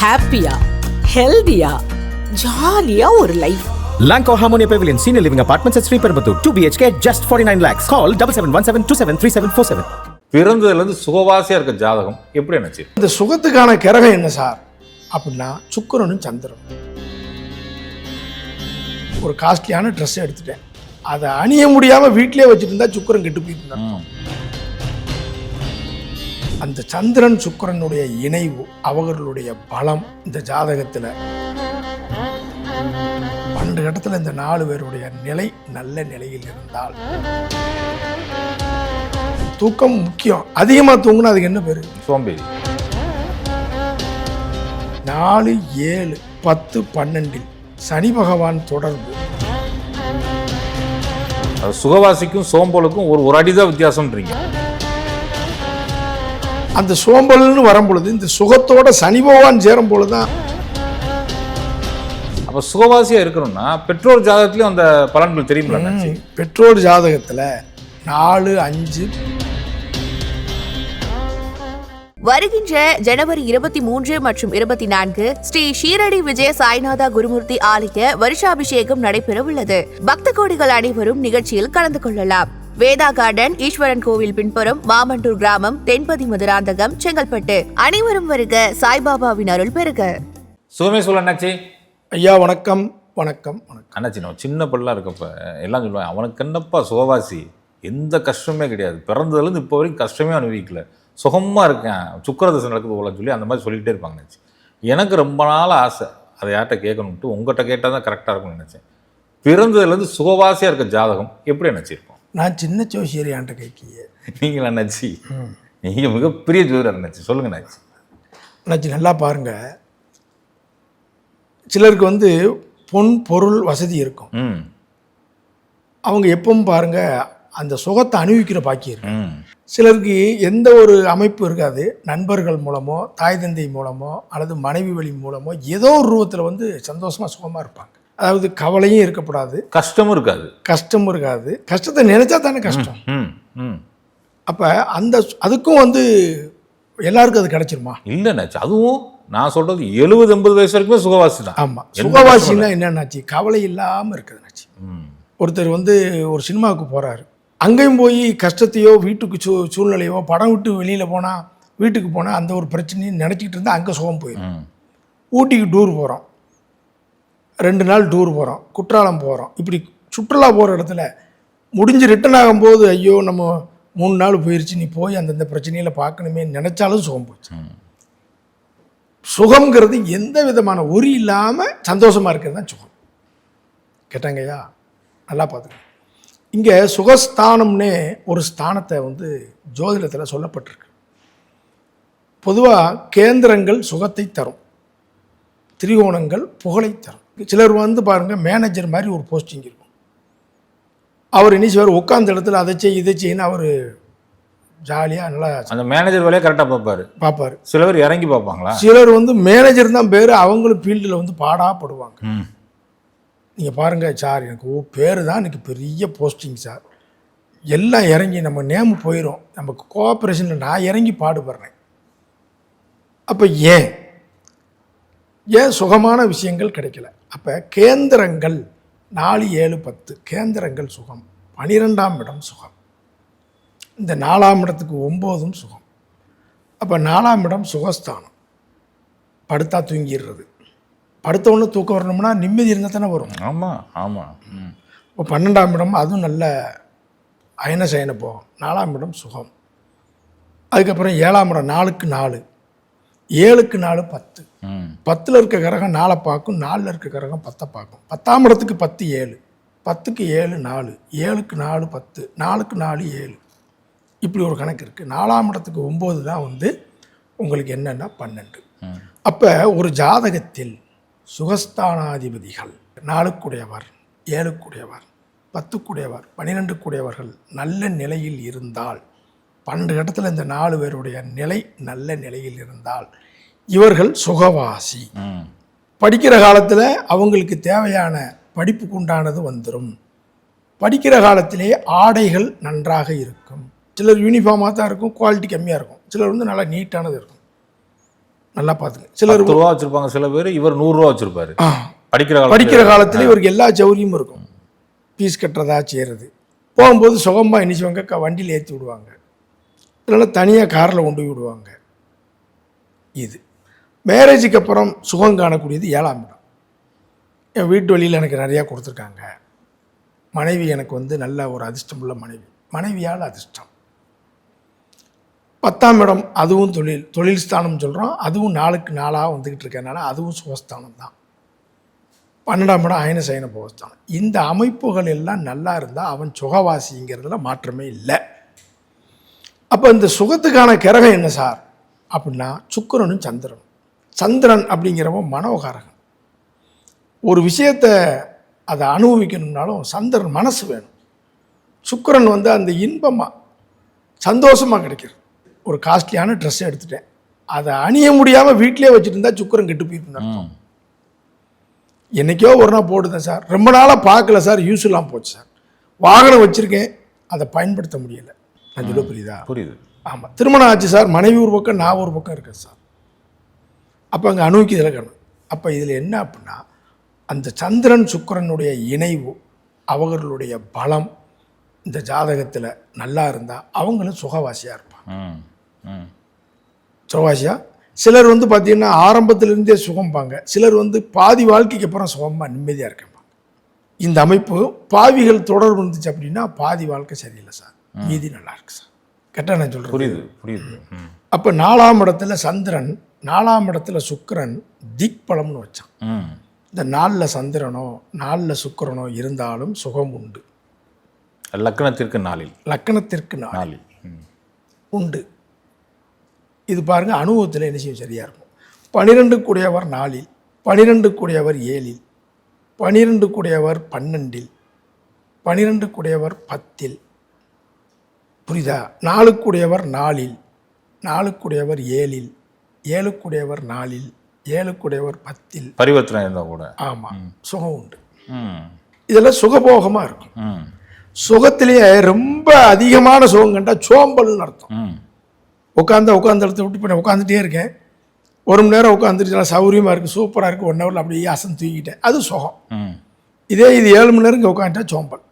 ஹாப்பியா ஹெல்தியா ஜாலியா ஒரு life Lanco Harmonia Pavilion Senior Living Apartments at Sri Perambatoor. 2 BHK, just 49 lakhs. Call 7717273747. பிறந்ததுலேருந்து சுகவாசியாக இருக்க ஜாதகம் எப்படி நினச்சி? இந்த சுகத்துக்கான கிரகம் என்ன சார்? அப்படின்னா சுக்கிரனும் சந்திரனும். ஒரு காஸ்ட்லியான ட்ரெஸ் எடுத்துட்டேன். அதை அணிய முடியாம வீட்டிலே வச்சுட்டு இருந்தா சுக்கிரன் கெட்டு போயிட்டு ம். அந்த சந்திரன் சுக்கிரனுடைய இணைவு அவர்களுடைய பலம் இந்த ஜாதகத்துல. பன்னெண்டு கட்டத்துல இந்த நாலு பேருடைய நிலை நல்ல நிலையில் இருந்தால். தூக்கம் முக்கியம். அதிகமா தூங்குனா அதுக்கு என்ன பேரு? சோம்பேறி. நாலு ஏழு பத்து பன்னெண்டில் சனி பகவான் தொடர்பு. சுகவாசிக்கும் சோம்பலுக்கும் ஒரு ஒரு அடிதான் வித்தியாசம்ன்றீங்க. அந்த சோம்பல்னு வரும் பொழுது இந்த சுகத்தோட சனி பகவான் சேரும் பொழுதுதான் அப்போ சுகவாசியாக இருக்கணும்னா பெற்றோர் ஜாதகத்துலேயும் அந்த பலன்கள் தெரியுமில்ல அண்ணாச்சி? பெற்றோர் ஜாதகத்துல நாலு அஞ்சு. வருகின்ற ஜனவரி இருபத்தி மூன்று மற்றும் இருபத்தி நான்கு ஸ்ரீ ஷீரடி விஜய சாய்நாதா குருமூர்த்தி ஆலய வருஷாபிஷேகம் நடைபெறவுள்ளது. பக்த கோடிகள் அனைவரும் நிகழ்ச்சியில் கலந்து கொள்ளலாம். வேதா கார்டன் ஈஸ்வரன் கோவில் பின்புறம் மாமண்டூர் கிராமம் தென்பதி மதுராந்தகம் செங்கல்பட்டு. அனைவரும் வருக சாய்பாபாவின் அருள் பெறுக. சுகமே சொல்ல அண்ணாச்சி. ஐயா வணக்கம் வணக்கம் வணக்கம். அண்ணாச்சி நான் சின்ன பிள்ளை இருக்கப்ப எல்லாம் சொல்லுவேன் அவனுக்கு என்னப்பா சுகவாசி? எந்த கஷ்டமே கிடையாது. பிறந்ததுலேருந்து இப்போ வரைக்கும் கஷ்டமே அனுபவிக்கல. சுகமாக இருக்கேன். சுக்கரதசை நடக்குது போல சொல்லி அந்த மாதிரி சொல்லிக்கிட்டே இருப்பாங்க அண்ணாச்சி. எனக்கு ரொம்ப நாள் ஆசை. அதை யார்கிட்ட கேட்கணுன்ட்டு உங்கள்கிட்ட கேட்டால் தான் கரெக்டாக இருக்கும்னு நினச்சேன். பிறந்ததுலேருந்து சுகவாசியாக இருக்க ஜாதகம் எப்படி நினச்சிருப்போம் நான் சின்ன ஜோசியரியான்ட்ட கேட்கிய நீங்கள் அண்ணாச்சி நீங்கள் மிகப்பெரிய ஜோதிடர் அண்ணாச்சி சொல்லுங்க அண்ணாச்சி அண்ணாச்சி நல்லா பாருங்க. சிலருக்கு வந்து பொன் பொருள் வசதி இருக்கும். அவங்க எப்பவும் பாருங்க அந்த சுகத்தை அனுபவிக்கிற பாக்கியம் இருக்கும் ம். சிலருக்கு எந்த ஒரு அமைப்பு இருக்காது. நண்பர்கள் மூலமோ தாய் தந்தை மூலமோ அல்லது மனைவி வழி மூலமோ ஏதோ ஒரு ரூபத்தில் வந்து சந்தோஷமாக சுகமாக இருப்பாங்க. அதாவது கவலையும் இருக்கக்கூடாது. கஷ்டமும் இருக்காது. கஷ்டமும் இருக்காது. கஷ்டத்தை நினைச்சா தானே கஷ்டம். ம் ம் அப்போ அந்த அதுக்கும் வந்து எல்லாருக்கும் அது கிடைச்சிருமா? இல்லை அண்ணாச்சி அதுவும் நான் சொல்கிறது எழுபது எண்பது வயசு வரைக்குமே சுகவாசி தான் ஆமாம் சுகவாசின்னா என்னன்னாச்சு கவலை இல்லாமல் இருக்குதுனாச்சு ஒருத்தர் வந்து ஒரு சினிமாவுக்கு போகிறாரு அங்கேயும் போய் கஷ்டத்தையோ வீட்டுக்கு சூ சூழ்நிலையோ படம் விட்டு வெளியில் போனால் வீட்டுக்கு போனால் அந்த ஒரு பிரச்சனையும் நினச்சிக்கிட்டு இருந்தால் அங்கே சுகம் போயிடும் ஊட்டிக்கு டூர் போகிறோம் ரெண்டு நாள் டூர் போகிறோம் குற்றாலம் போகிறோம் இப்படி சுற்றுலா போகிற இடத்துல முடிஞ்சு ரிட்டர்ன் ஆகும்போது ஐயோ நம்ம மூணு நாள் போயிருச்சு நீ போய் அந்தந்த பிரச்சனையில் பார்க்கணுமே நினச்சாலும் சுகம் போச்சு. சுகம்ங்கிறது எந்த விதமான ஒரி இல்லாமல் சந்தோஷமாக இருக்கிறது தான் சுகம். கேட்டாங்கய்யா நல்லா பார்த்துக்கணும் இங்கே சுகஸ்தானம்னே ஒரு ஸ்தானத்தை வந்து ஜோதிடத்தில் சொல்லப்பட்டிருக்கு. பொதுவாக கேந்திரங்கள் சுகத்தை தரும் திரிகோணங்கள் புகழை தரும். சிலர் வந்து பாருங்கள் மேனேஜர் மாதிரி ஒரு போஸ்டிங் இருக்கும். அவர் என்ன செய்வார்? உட்காந்த இடத்துல அதை செய் இதை செய்யன்னு அவர் ஜாலியாக நல்லா அந்த மேனேஜர் வேலையை கரெக்டாக பார்ப்பாரு. பார்ப்பார். சில பேர் இறங்கி பார்ப்பாங்களா? சிலர் வந்து மேனேஜர் தான் பேர் அவங்களும் ஃபீல்டில் வந்து பாடாப்படுவாங்க நீங்கள் பாருங்கள் சார் எனக்கு ஓ பேர் தான் எனக்கு பெரிய போஸ்டிங் சார். எல்லாம் இறங்கி நம்ம நேம் போயிடும் நமக்கு கோஆப்ரேஷனில் நான் இறங்கி பாடுபடுறேன். அப்போ ஏன்? ஏன் சுகமான விஷயங்கள் கிடைக்கல? அப்போ கேந்திரங்கள் நாலு ஏழு பத்து. கேந்திரங்கள் சுகம். பனிரெண்டாம் இடம் சுகம். இந்த நாலாம் இடத்துக்கு ஒம்போதும் சுகம். அப்போ நாலாம் இடம் சுகஸ்தானம். படுத்தா தூங்கிடுறது. படுத்த உடனே தூக்கம் வரணும்னா நிம்மதி இருந்தால் தானே வரும். ஆமாம் ஆமாம் இப்போ பன்னெண்டாம் இடம் அதுவும் நல்ல அயன சயன போகும். நாலாம் இடம் சுகம். அதுக்கப்புறம் ஏழாம் இடம் நாலுக்கு நாலு. ஏழுக்கு நாலு பத்து. பத்தில் இருக்க கிரகம் நாலை பார்க்கும் நாலில் இருக்க கிரகம் பத்தை பார்க்கும் பத்தாம் இடத்துக்கு பத்து ஏழு. பத்துக்கு ஏழு நாலு. ஏழுக்கு நாலு பத்து. நாலுக்கு நாலு ஏழு. இப்படி ஒரு கணக்கு இருக்குது நாலாம் இடத்துக்கு ஒம்பது தான் வந்து உங்களுக்கு என்னென்னா பன்னெண்டு. அப்போ ஒரு ஜாதகத்தில் சுகஸ்தானாதிபதிகள் நாலுக்குடையவர் ஏழுக்குடையவர் பத்துக்குடையவர் பன்னிரெண்டுக்குடையவர்கள் நல்ல நிலையில் இருந்தால் பன்னெண்டு கட்டத்தில் இந்த நாலு பேருடைய நிலை நல்ல நிலையில் இருந்தால் இவர்கள் சுகவாசி. படிக்கிற காலத்தில் அவங்களுக்கு தேவையான படிப்புக்கு உண்டானது வந்துடும் படிக்கிற காலத்திலே ஆடைகள் நன்றாக இருக்கும். சிலர் யூனிஃபார்மாக தான் இருக்கும் குவாலிட்டி கம்மியாக இருக்கும். சிலர் வந்து நல்லா நீட்டானது இருக்கும். நல்லா பார்த்துங்க. சிலர் ரூபா வச்சிருப்பாங்க சில பேர் இவர் நூறு ரூபா வச்சிருப்பாரு. படிக்கிற காலத்துல. படிக்கிற காலத்துல இவருக்கு எல்லா சௌகரியமும் இருக்கும். ஃபீஸ் கட்டுறதா செய்கிறது போகும்போது சுகமாக இனிச்சவங்க க வண்டியில் ஏற்றி விடுவாங்க. இல்லைன்னா தனியாக காரில் கொண்டு போய் விடுவாங்க. இது. மேரேஜுக்கு அப்புறம் சுகம் காணக்கூடியது ஏழாம் இடம். என் வீட்டு வழியில் எனக்கு நிறையா கொடுத்துருக்காங்க. மனைவி எனக்கு வந்து நல்ல ஒரு அதிர்ஷ்டமுள்ள மனைவி. மனைவியால் அதிர்ஷ்டம். பத்தாம் இடம் அதுவும் தொழில். தொழில் ஸ்தானம் சொல்கிறோம் அதுவும் நாளுக்கு நாளாக வந்துக்கிட்டு இருக்கறனால அதுவும் சுகஸ்தானம் தான். பன்னெண்டாம் இடம் அயன சயன போகஸ்தானம். இந்த அமைப்புகள் எல்லாம் நல்லா இருந்தால் அவன் சுகவாசிங்கிறதுல மாற்றமே இல்லை. அப்போ இந்த சுகத்துக்கான கிரகம் என்ன சார்? அப்படின்னா சுக்கிரனும் சந்திரனும். சந்திரன் அப்படிங்கிறவன் மனோகாரகன். ஒரு விஷயத்தை அதை அனுபவிக்கணும்னாலும் சந்திரன் மனசு வேணும். சுக்கிரன் வந்து அந்த இன்பமாக சந்தோஷமாக கிடைக்கிறது. ஒரு காஸ்ட்லியான ட்ரெஸ் எடுத்துட்டேன். அதை அணிய முடியாமல் வீட்டிலே வச்சுட்டு இருந்தா சுக்கிரன் கெட்டு போயிருந்தார் ம். என்னைக்கோ ஒரு நாள் போட்டுதேன் சார். ரொம்ப நாளாக பார்க்கல சார். யூஸ் இல்லாமல் போச்சு சார். வாகனம் வச்சுருக்கேன். அதை பயன்படுத்த முடியலை. நான் சொல்ல புரியுதா? புரியுது. ஆமாம் திருமணம் ஆச்சு சார். மனைவி ஒரு பக்கம் நான் ஒரு பக்கம் இருக்கேன் சார். அப்போ அங்கே அணுவிக்குதில் கணும் அப்போ இதில் என்ன அப்படின்னா அந்த சந்திரன் சுக்கிரனுடைய இணைவு அவர்களுடைய பலம் இந்த ஜாதகத்தில் நல்லா இருந்தால் அவங்களும் சுகவாசியாக இருப்பாங்க. ம் ம். சுகவாசியா? சிலர் வந்து பார்த்தீங்கன்னா ஆரம்பத்திலிருந்தே சுகம்பாங்க. சிலர் வந்து பாதி வாழ்க்கைக்கு அப்புறம் சுகமாக நிம்மதியாக இருக்காங்க. இந்த அமைப்பு பாவிகள் தொடர்பு இருந்துச்சு அப்படின்னா பாதி வாழ்க்கை சரியில்லை சார். மீதி நல்லா இருக்கு சார். கரெக்டாக நான் சொல்கிறேன் புரியுது புரியுது. அப்போ நாலாம் இடத்துல சந்திரன் நாலாம் இடத்துல சுக்கிரன் திக்பலம்னு வச்சான். இந்த நாளில் சந்திரனோ நாளில் சுக்கிரனோ இருந்தாலும் சுகம் உண்டு. லக்னத்திற்கு நாளில். லக்கணத்திற்கு நாள் நாளில். உண்டு. இது பாருங்க அனுபவத்தில் என்ன செய்யும்? சரியாக இருக்கும். பனிரெண்டு கூடியவர் நாலில் பனிரெண்டு கூடியவர் ஏழில் பனிரெண்டு கூடியவர் பன்னெண்டில் பனிரெண்டு கூடியவர் பத்தில். புரியுதா? நாலுக்குடையவர் நாலில் நாலுக்குடையவர் ஏழில் ஏழுக்குடையவர் நாலில் ஏழுக்குடையவர் பத்தில். பரிவர்த்தனை இருந்தால் கூட. ஆமாம் சுகம் உண்டு. ம். இதெல்லாம் சுகபோகமாக இருக்கும். ம். சுகத்திலேயே ரொம்ப அதிகமான சுகம் கண்டா சோம்பல்னு அர்த்தம். ம். உட்காந்து உட்காந்து இடத்த விட்டு நான் உட்காந்துட்டே இருக்கேன். ஒரு மணி நேரம் உட்காந்துட்டு நல்லா சௌகரியமாக இருக்குது சூப்பராக இருக்குது ஒன் ஹவரில் அப்படியே அசந்து தூக்கிட்டேன் அது சுகம். இதே இது ஏழு மணி நேரம் இங்கே உட்காந்துட்டா சோம்பல்.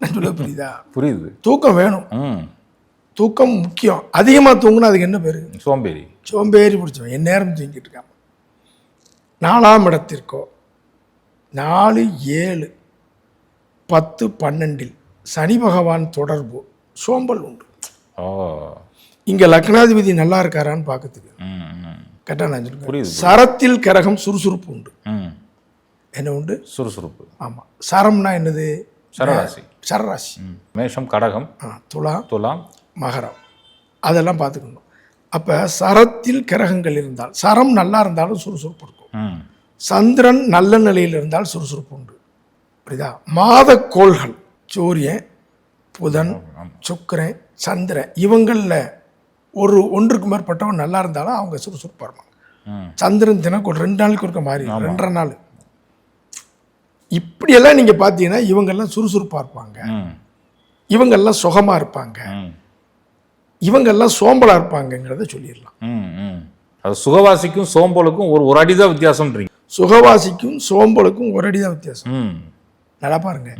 நான் சொல்ல புரியுதா? புரியுது. தூக்கம் வேணும். ம். தூக்கம் முக்கியம். அதிகமாக தூங்கினா அதுக்கு என்ன பேர்? சோம்பேறி. சோம்பேறி பிடிச்சவன் என் நேரம் தூங்கிட்டு இருக்காம. நாலாம் இடத்திற்கோ நாலு ஏழு பத்து பன்னெண்டில் சனி பகவான் தொடர்பு சோம்பல் உண்டு. இங்கே லக்னாதிபதி நல்லா இருக்காரான்னு பார்க்கறதுக்கு கரெக்டாக நான் புரியுது. சரத்தில் கிரகம் சுறுசுறுப்பு உண்டு. ம். என்ன உண்டு? சுறுசுறுப்பு. ஆமாம் சரம்னா என்னது? சரராசி. சரராசி. மேஷம் கடகம். துலா துலாம். மகரம். அதெல்லாம் பார்த்துக்கணும். அப்போ சரத்தில் கிரகங்கள் இருந்தால் சரம் நல்லா இருந்தாலும் சுறுசுறுப்பு இருக்கும். சந்திரன் நல்ல நிலையில் இருந்தால் சுறுசுறுப்பு உண்டு. புரியுதா? மாத கோள்கள் சூரியன் புதன் சுக்கிரன் சந்திரன் இவங்களில் ஒரு ஒன்றுக்கு மேற்பட்டவன் நல்லா இருந்தாலும் அவங்க சுறுசுறுப்பாக இருப்பாங்க. சந்திரன் தினம் ஒரு ரெண்டு நாளுக்கு ஒருக்க மாறி ரெண்டரை நாள். இப்படியெல்லாம் நீங்கள் பார்த்தீங்கன்னா இவங்கெல்லாம் சுறுசுறுப்பாக இருப்பாங்க. இவங்கெல்லாம் சுகமாக இருப்பாங்க. இவங்கெல்லாம் சோம்பலாக இருப்பாங்கங்கிறத சொல்லிடலாம். அது சுகவாசிக்கும் சோம்பலுக்கும் ஒரு ஒரு அடிதான் வித்தியாசம்ன்றீங்க. சுகவாசிக்கும் சோம்பலுக்கும் ஒரு அடி தான் வித்தியாசம் நல்லா பாருங்க.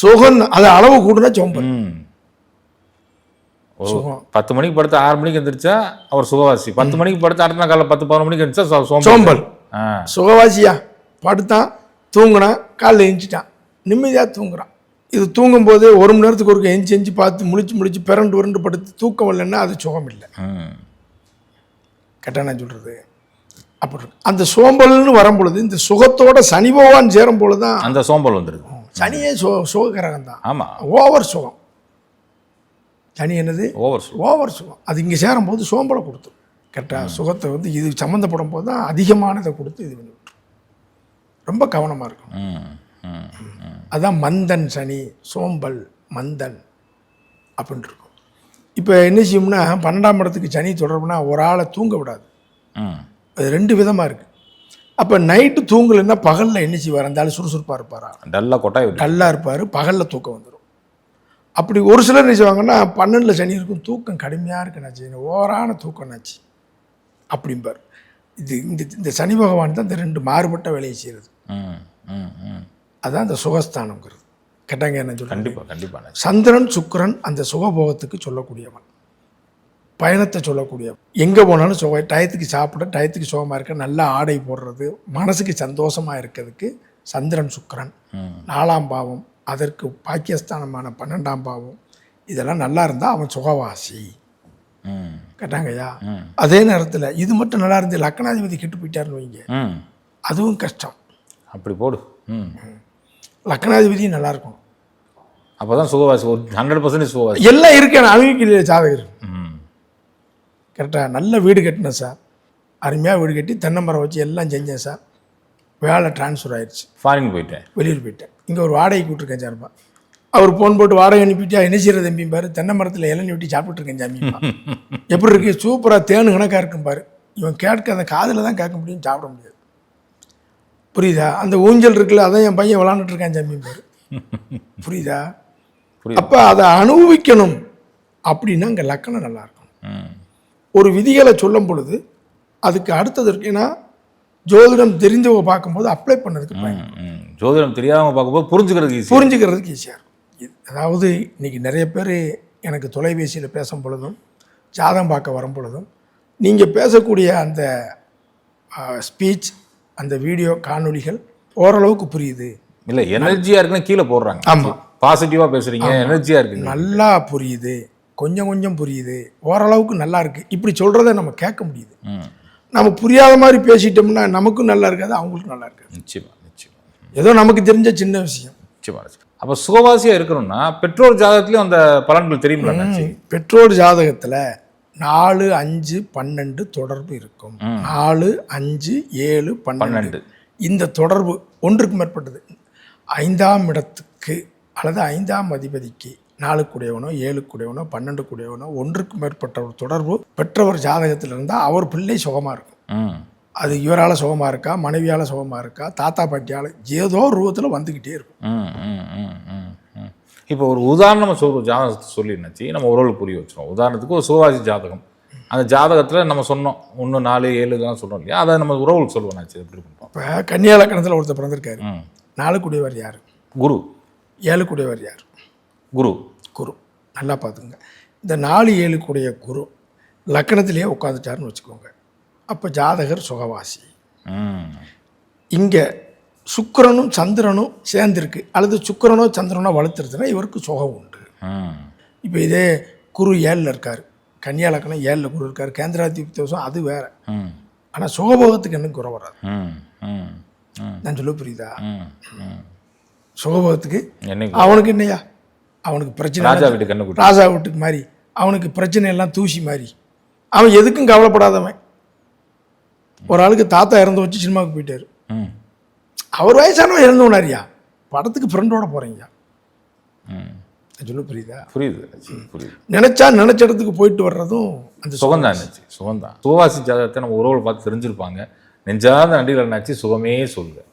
சுகம் அது அளவு கூடுனா சோம்பல். பத்து மணிக்கு படுத்து ஆறு மணிக்கு எந்திரிச்சா அவர் சுகவாசி. பத்து மணிக்கு படுத்து அடுத்த நாள் காலைல பத்து பதினொரு மணிக்கு எந்திரிச்சா சோம்பல். சுகவாசியா? படுத்தான் தூங்கினான் காலைல எஞ்சிட்டான் நிம்மதியாக தூங்குறான். இது தூங்கும்போது ஒரு மணி நேரத்துக்கு ஒரு எஞ்சி எஞ்சி பார்த்து முழிச்சு முழிச்சு பிறண்டு உருண்டு படுத்து தூக்கம் இல்லைன்னா அது சுகம் இல்லை. கரெக்டாக நான் சொல்கிறது அப்படி. அந்த சோம்பல்னு வரும் பொழுது இந்த சுகத்தோட சனி பகவான் சேரும் பொழுது தான் அந்த சோம்பல் வந்துடுது சனியே சோ சுககிரகம் தான் ஆமா. ஓவர் சுகம். சனி என்னது? ஓவர் சு ஓவர் சுகம். அது இங்கே சேரும்போது சோம்பலை கொடுத்துரும் கரெக்டாக சுகத்தை வந்து இது சம்மந்தப்படும் போது தான் அதிகமானதை கொடுத்து இது பண்ணி ரொம்ப கவனமாக இருக்கும் அதான் மந்தன் சனி சோம்பல் மந்தன் அப்படின்ட்டு இருக்கும் இப்போ என்ன செய்யும்னா பன்னெண்டாம் இடத்துக்கு சனி தொடர்புனா ஒரு ஆளை தூங்க விடாது. ம் அது ரெண்டு விதமாக இருக்குது அப்போ நைட்டு தூங்கலைன்னா பகலில் என்ன செய்வார்? அந்த ஆள் சுறுசுறுப்பாக இருப்பாரா? டல்லாக கொட்டாய் டல்லாக இருப்பார் பகலில் தூக்கம் வந்துடும் அப்படி ஒரு சிலர் என்ன செய்வாங்கன்னா பன்னெண்டில் சனி இருக்கும் தூக்கம் கடுமையாக இருக்கு நாச்சு எனக்கு ஓவரான தூக்கம் நாச்சு அப்படிம்பார். இது இந்த இந்த சனி பகவான் தான் இந்த ரெண்டு மாறுபட்ட வேலையை செய்கிறது அதான் இந்த சுகஸ்தானங்கிறது கேட்டாங்க என்ன கண்டிப்பாக கண்டிப்பாக சந்திரன் சுக்கிரன் அந்த சுகபோகத்துக்கு சொல்லக்கூடியவன். பயணத்தை சொல்லக்கூடியவன். எங்கே போனாலும் சுக டயத்துக்கு சாப்பிட டயத்துக்கு சுகமாக இருக்க நல்ல ஆடை போடுறது மனசுக்கு சந்தோஷமாக இருக்கிறதுக்கு சந்திரன் சுக்கிரன். நாலாம் பாவம் அதற்கு பாக்கியஸ்தானமான பன்னெண்டாம் பாவம். இதெல்லாம் நல்லா இருந்தால் அவன் சுகவாசி. கேட்டாங்கய்யா. அதே நேரத்தில் இது மட்டும் நல்லா இருந்து லக்கணாதிபதி கெட்டு போயிட்டாருன்னு வைங்க. அதுவும் கஷ்டம். அப்படி போடு. ம் லக்கணாதிபதியும் நல்லா இருக்கும் அப்போ தான் சுகவாசி. ஒரு ஹண்ட்ரட் பர்சன்டேஜ் சுகவாசி எல்லாம் இருக்கேன் அவங்க ஜாதகர் கரெக்டாக நல்ல வீடு கட்டினேன் சார். அருமையாக வீடு கட்டி தென்னை மரம் வச்சு எல்லாம் செஞ்சேன் சார். வேலை ட்ரான்ஸ்ஃபர் ஆயிடுச்சு ஃபாரின் போயிட்டேன். வெளியூர் போயிட்டேன். இங்கே ஒரு வாடகைக்கு விட்ருக்கேன் சார்ப்பா அவர் ஃபோன் போட்டு வாடகை அனுப்பிட்டு என்ன செய்யறது தம்பி? பாரு தென்னை மரத்தில் இளநீ வெட்டி சாப்பிட்டுருக்கேன் சாமிப்பா எப்படி இருக்கு? சூப்பராக தேனு கணக்காக இருக்கும் பாரு இவன் கேட்க அந்த காதில் தான் கேட்க முடியும் சாப்பிட முடியாது. புரியுதா? அந்த ஊஞ்சல் இருக்குல்ல அதான் என் பையன் விளாண்டுட்டு இருக்கான் சாமி பாரு. புரியுதா? அப்போ அதை அனுபவிக்கணும். அப்படின்னா அங்கே லக்கணம் நல்லா இருக்கும் ஒரு விதிகளை சொல்லும் பொழுது அதுக்கு அடுத்தது இருக்கு. ஏன்னா ஜோதிடம் தெரிஞ்சவங்க பார்க்கும்போது அப்ளை பண்ணதுக்கு. ஜோதிடம் தெரியாதவங்க பார்க்கும்போது புரிஞ்சுக்கிறதுக்கு ஈஸி புரிஞ்சுக்கிறதுக்கு ஈஸியாக இருக்கும். அதாவது இன்னைக்கு நிறைய பேர் எனக்கு தொலைபேசியில் பேசும் பொழுதும் ஜாதகம் பார்க்க வரும் பொழுதும் நீங்கள் பேசக்கூடிய அந்த ஸ்பீச் அந்த வீடியோ காணொளிகள் ஓரளவுக்கு புரியுது. இல்லை எனர்ஜியாக இருக்குன்னு கீழே போடுறாங்க. ஆமாம் பாசிட்டிவாக பேசுறீங்க எனர்ஜியாக இருக்குங்க நல்லா புரியுது. கொஞ்சம் கொஞ்சம் புரியுது. ஓரளவுக்கு நல்லா இருக்குது இப்படி சொல்கிறத நம்ம கேட்க முடியுது. நம்ம புரியாத மாதிரி பேசிட்டோம்னா நமக்கும் நல்லா இருக்காது அவங்களுக்கும் நல்லா இருக்காது. நிச்சயமா நிச்சயமா. ஏதோ நமக்கு தெரிஞ்ச சின்ன விஷயம். நிச்சயமா அப்போ சுகவாசியாக இருக்கணும்னா பெற்றோர் ஜாதகத்துலேயும் அந்த பலன்கள் தெரியுமில்ல பெற்றோர் ஜாதகத்தில் நாலு அஞ்சு பன்னெண்டு தொடர்பு இருக்கும். நாலு அஞ்சு ஏழு பன்னெண்டு. பன்னெண்டு. இந்த தொடர்பு ஒன்றுக்கு மேற்பட்டது. ஐந்தாம் இடத்துக்கு அல்லது ஐந்தாம் அதிபதிக்கு நாலுக்குடையவனோ ஏழுக்குடையவனோ பன்னெண்டுக்குடையவனோ ஒன்றுக்கு மேற்பட்ட ஒரு தொடர்பு பெற்றவர் ஜாதகத்தில் இருந்தால் அவர் பிள்ளை சுகமாக இருக்கும். அது இவரால் சுகமாக இருக்கா மனைவியால் சுகமாக இருக்கா தாத்தா பாட்டியால் ஏதோ ரூபத்தில் வந்துக்கிட்டே இருக்கும். இப்போ ஒரு உதாரணமாக சொல் ஜாதகத்தை சொல்லிருந்துச்சு நம்ம உறவு புரிய வச்சிரும் உதாரணத்துக்கு ஒரு சுகவாசி ஜாதகம். அந்த ஜாதகத்தில் நம்ம சொன்னோம் ஒன்று நாலு ஏழு இதெல்லாம் சொன்னோம் இல்லையா? அதை நம்ம உறவுகள் சொல்லுவோம்னாச்சு எப்படி பண்ணுறோம் இப்போ கன்னியா லக்கணத்தில் ஒருத்தர் பிறந்திருக்காரு. ம். நாலுக்குடையவர் யார்? குரு. ஏழுக்குடையவர் யார்? குரு. குரு. நல்லா பார்த்துங்க இந்த நாலு ஏழுக்குடைய குரு லக்கணத்திலேயே உட்காந்துட்டாருன்னு வச்சுக்கோங்க. அப்போ ஜாதகர் சுகவாசி. இங்கே சுக்கிரனும் சந்திரனும் சேர்ந்துருக்கு. அல்லது சுக்கிரனோ சந்திரனோ வளர்த்துருச்சுன்னா இவருக்கு சுகம் உண்டு. இப்போ இதே குரு ஏழில் இருக்கார். கன்னியா லக்கணம் ஏழில் குரு இருக்கார். கேந்திராதிபதி தோஷம் அது வேற. ஆனால் சுகபோகத்துக்கு என்ன குறை வராது. நான் சொல்ல புரியுதா? சுகபோகத்துக்கு அவனுக்கு என்னையா? அவனுக்கு பிரச்சனை ராஜா எல்லாம் வீட்டு கண்ணுக்குட்டி ராஜா வீட்டுக்கு மாதிரி அவனுக்கு பிரச்சனை எல்லாம் தூசி மாதிரி அவன் எதுக்கும் கவலைப்படாதவன். ஒரு ஆளுக்கு தாத்தா இறந்து வச்சு சினிமாவுக்கு போயிட்டாரு. அவர் வயசானவன் இறந்தவனாரியா? படத்துக்கு ஃப்ரெண்டோட போகிறீங்க ம். சொல்ல புரியுதா? புரியுது புரியுது. நினைச்சா நினைச்ச இடத்துக்கு போயிட்டு வர்றதும் அந்த சுகம்தான் இருந்துச்சு சுகம்தான். சுகவாசி ஜாதகத்தை நம்ம உறவுகள் பார்த்து தெரிஞ்சிருப்பாங்க. நெஞ்சாத நடிகர் என்னாச்சு சுகமே சொல்லுவேன்